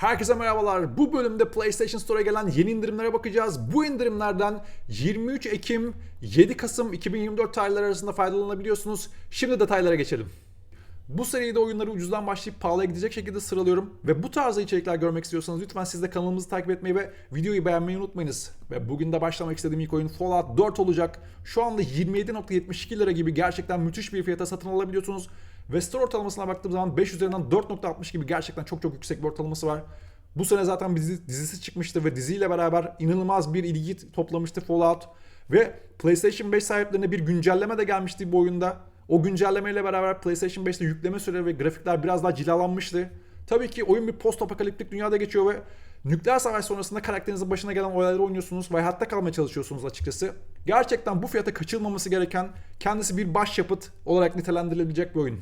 Herkese merhabalar. Bu bölümde PlayStation Store'a gelen yeni indirimlere bakacağız. Bu indirimlerden 23 Ekim 7 Kasım 2024 tarihleri arasında faydalanabiliyorsunuz. Şimdi detaylara geçelim. Bu seride oyunları ucuzdan başlayıp pahalıya gidecek şekilde sıralıyorum. Ve bu tarzda içerikler görmek istiyorsanız lütfen siz de kanalımızı takip etmeyi ve videoyu beğenmeyi unutmayınız. Ve bugün de başlamak istediğim ilk oyun Fallout 4 olacak. Şu anda 27.72 lira gibi gerçekten müthiş bir fiyata satın alabiliyorsunuz. Ve ortalamasına baktığım zaman 5 üzerinden 4.60 gibi gerçekten çok çok yüksek bir ortalaması var. Bu sene zaten bir dizi- dizisi çıkmıştı ve diziyle beraber inanılmaz bir ilgi toplamıştı Fallout. Ve PlayStation 5 sahiplerine bir güncelleme de gelmişti bu oyunda. O güncellemeyle beraber PlayStation 5'te yükleme süreleri ve grafikler biraz daha cilalanmıştı. Tabii ki oyun bir post apokaliptik dünyada geçiyor ve nükleer savaş sonrasında karakterinizin başına gelen olayları oynuyorsunuz ve hayatta kalmaya çalışıyorsunuz açıkçası. Gerçekten bu fiyata kaçılmaması gereken kendisi bir başyapıt olarak nitelendirilebilecek bir oyun.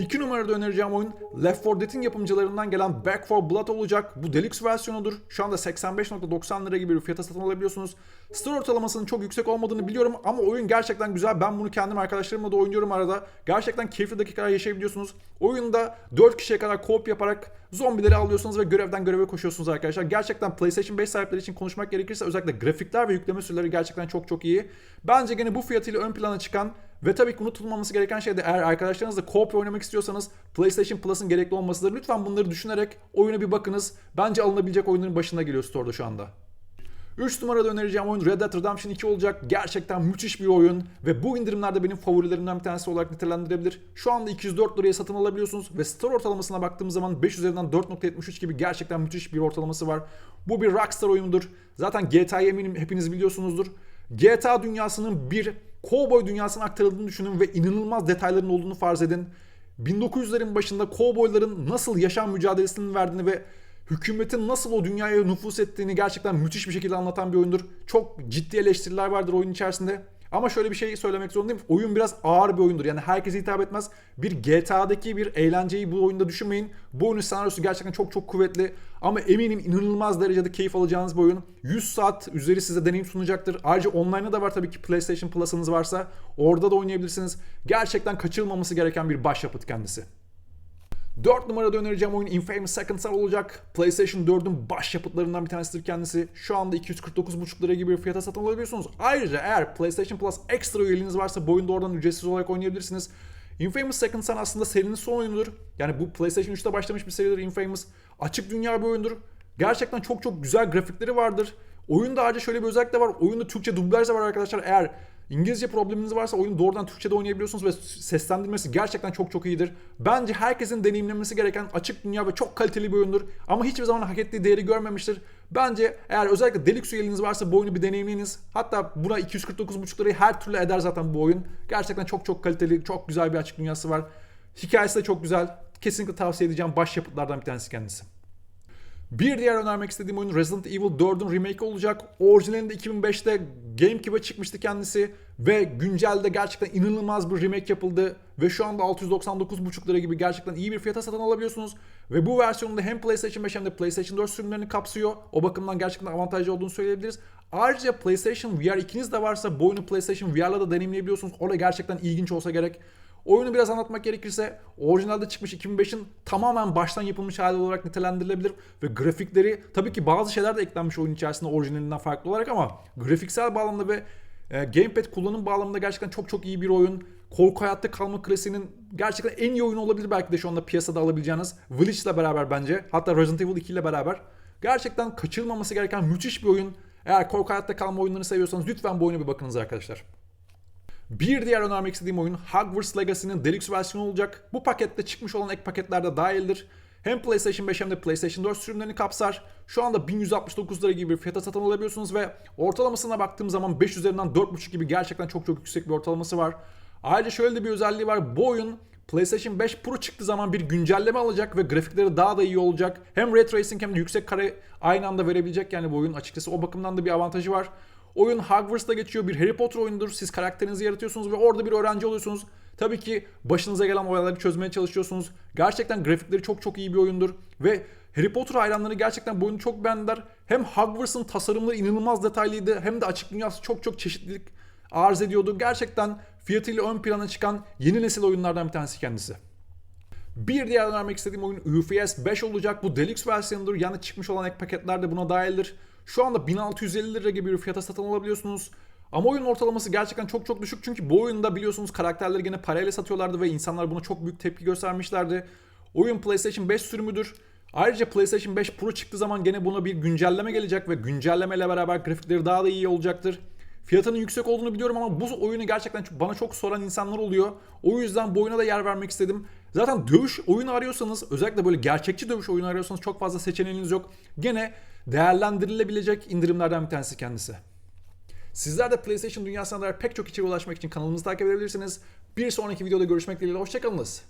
İki numarada önereceğim oyun Left 4 Dead'in yapımcılarından gelen Back 4 Blood olacak. Bu deluxe versiyonudur. Şu anda 85.90 lira gibi bir fiyata satın alabiliyorsunuz. Store ortalamasının çok yüksek olmadığını biliyorum ama oyun gerçekten güzel. Ben bunu kendim arkadaşlarımla da oynuyorum arada. Gerçekten keyifli dakikalar yaşayabiliyorsunuz. Oyunda 4 kişiye kadar co-op yaparak zombileri alıyorsunuz ve görevden göreve koşuyorsunuz arkadaşlar. Gerçekten PlayStation 5 sahipleri için konuşmak gerekirse özellikle grafikler ve yükleme süreleri gerçekten çok çok iyi. Bence gene bu fiyatıyla ön plana çıkan ve tabii ki unutulmaması gereken şey de eğer arkadaşlarınızla co-op oynamak istiyorsanız PlayStation Plus'ın gerekli olmasıdır. Lütfen bunları düşünerek oyuna bir bakınız. Bence alınabilecek oyunların başında geliyor Store'da şu anda. 3 numarada önereceğim oyun Red Dead Redemption 2 olacak. Gerçekten müthiş bir oyun ve bu indirimlerde benim favorilerimden bir tanesi olarak nitelendirebilir. Şu anda 204 liraya satın alabiliyorsunuz ve store ortalamasına baktığım zaman 5 üzerinden 4.73 gibi gerçekten müthiş bir ortalaması var. Bu bir Rockstar oyunudur. Zaten GTA'yı eminim hepiniz biliyorsunuzdur. GTA dünyasının bir cowboy dünyasına aktarıldığını düşünün ve inanılmaz detayların olduğunu farz edin. 1900'lerin başında kovboyların nasıl yaşam mücadelesini verdiğini ve hükümetin nasıl o dünyaya nüfus ettiğini gerçekten müthiş bir şekilde anlatan bir oyundur. Çok ciddi eleştiriler vardır oyun içerisinde. Ama şöyle bir şey söylemek zorundayım. Oyun biraz ağır bir oyundur. Yani herkese hitap etmez. Bir GTA'daki bir eğlenceyi bu oyunda düşünmeyin. Bu oyunun senaryosu gerçekten çok çok kuvvetli. Ama eminim inanılmaz derecede keyif alacağınız bir oyun. 100 saat üzeri size deneyim sunacaktır. Ayrıca online'da da var tabii ki PlayStation Plus'ınız varsa. Orada da oynayabilirsiniz. Gerçekten kaçırılmaması gereken bir başyapıt kendisi. 4 numarada önereceğim oyun Infamous Second Son olacak. PlayStation 4'ün başyapıtlarından bir tanesidir kendisi. Şu anda 249,5 lira gibi bir fiyata satın alabiliyorsunuz. Ayrıca eğer PlayStation Plus ekstra üyeliğiniz varsa bu oyunu oradan ücretsiz olarak oynayabilirsiniz. Infamous Second Son aslında serinin son oyunudur. Yani bu PlayStation 3'te başlamış bir seridir Infamous. Açık dünya bir oyundur. Gerçekten çok çok güzel grafikleri vardır. Oyunda ayrıca şöyle bir özellik de var. Oyunda Türkçe dublaj da var arkadaşlar. Eğer İngilizce probleminiz varsa oyunu doğrudan Türkçe'de oynayabiliyorsunuz ve seslendirmesi gerçekten çok çok iyidir. Bence herkesin deneyimlemesi gereken açık dünya ve çok kaliteli bir oyundur. Ama hiçbir zaman hak ettiği değeri görmemiştir. Bence eğer özellikle Deluxe üyeliğiniz varsa bu oyunu bir deneyimleyiniz. Hatta buna 249,5 lirayı her türlü eder zaten bu oyun. Gerçekten çok çok kaliteli, çok güzel bir açık dünyası var. Hikayesi de çok güzel. Kesinlikle tavsiye edeceğim başyapıtlardan bir tanesi kendisi. Bir diğer önermek istediğim oyun Resident Evil 4'ün remake olacak. Orijinalinde 2005'te GameCube'a çıkmıştı kendisi ve güncelde gerçekten inanılmaz bir remake yapıldı ve şu anda 699,5 lira gibi gerçekten iyi bir fiyata satın alabiliyorsunuz. Ve bu versiyonunda hem PlayStation 5 hem de PlayStation 4 sürümlerini kapsıyor. O bakımdan gerçekten avantajlı olduğunu söyleyebiliriz. Ayrıca PlayStation VR 2'niz de varsa bu oyunu PlayStation VR'la da deneyimleyebiliyorsunuz. O da gerçekten ilginç olsa gerek. Oyunu biraz anlatmak gerekirse orijinalde çıkmış 2005'in tamamen baştan yapılmış hali olarak nitelendirilebilir ve grafikleri tabii ki bazı şeyler de eklenmiş oyun içerisinde orijinalinden farklı olarak ama grafiksel bağlamda ve e, gamepad kullanım bağlamında gerçekten çok çok iyi bir oyun. Korku hayatta kalma klasiğinin gerçekten en iyi oyunu olabilir belki de şu anda piyasada alabileceğiniz. Village ile beraber bence hatta Resident Evil 2 ile beraber gerçekten kaçırılmaması gereken müthiş bir oyun. Eğer korku hayatta kalma oyunlarını seviyorsanız lütfen bu oyuna bir bakınız arkadaşlar. Bir diğer önermek istediğim oyun Hogwarts Legacy'nin Deluxe versiyonu olacak. Bu pakette çıkmış olan ek paketler de dahildir. Hem PlayStation 5 hem de PlayStation 4 sürümlerini kapsar. Şu anda 1169 lira gibi bir fiyata satın alabiliyorsunuz ve ortalamasına baktığım zaman 5 üzerinden 4.5 gibi gerçekten çok çok yüksek bir ortalaması var. Ayrıca şöyle de bir özelliği var. Bu oyun PlayStation 5 Pro çıktığı zaman bir güncelleme alacak ve grafikleri daha da iyi olacak. Hem Ray Tracing hem de yüksek kare aynı anda verebilecek yani bu oyun açıkçası o bakımdan da bir avantajı var. Oyun Hogwarts'ta geçiyor. Bir Harry Potter oyunudur. Siz karakterinizi yaratıyorsunuz ve orada bir öğrenci oluyorsunuz. Tabii ki başınıza gelen olayları çözmeye çalışıyorsunuz. Gerçekten grafikleri çok çok iyi bir oyundur. Ve Harry Potter hayranları gerçekten bu oyunu çok beğendiler. Hem Hogwarts'ın tasarımları inanılmaz detaylıydı hem de açık dünyası çok çok çeşitlilik arz ediyordu. Gerçekten fiyatıyla ön plana çıkan yeni nesil oyunlardan bir tanesi kendisi. Bir diğer önermek istediğim oyun UFS 5 olacak. Bu deluxe versiyonudur. Yani çıkmış olan ek paketler de buna dahildir. Şu anda 1650 lira gibi bir fiyata satın alabiliyorsunuz. Ama oyunun ortalaması gerçekten çok çok düşük. Çünkü bu oyunda biliyorsunuz karakterleri gene parayla satıyorlardı ve insanlar buna çok büyük tepki göstermişlerdi. Oyun PlayStation 5 sürümüdür. Ayrıca PlayStation 5 Pro çıktığı zaman gene buna bir güncelleme gelecek ve güncellemeyle beraber grafikleri daha da iyi olacaktır. Fiyatının yüksek olduğunu biliyorum ama bu oyunu gerçekten çok- bana çok soran insanlar oluyor. O yüzden bu oyuna da yer vermek istedim. Zaten dövüş oyunu arıyorsanız özellikle böyle gerçekçi dövüş oyunu arıyorsanız çok fazla seçeneğiniz yok. Gene değerlendirilebilecek indirimlerden bir tanesi kendisi. Sizler de PlayStation dünyasına dair pek çok içeriğe ulaşmak için kanalımızı takip edebilirsiniz. Bir sonraki videoda görüşmek dileğiyle. Hoşçakalınız.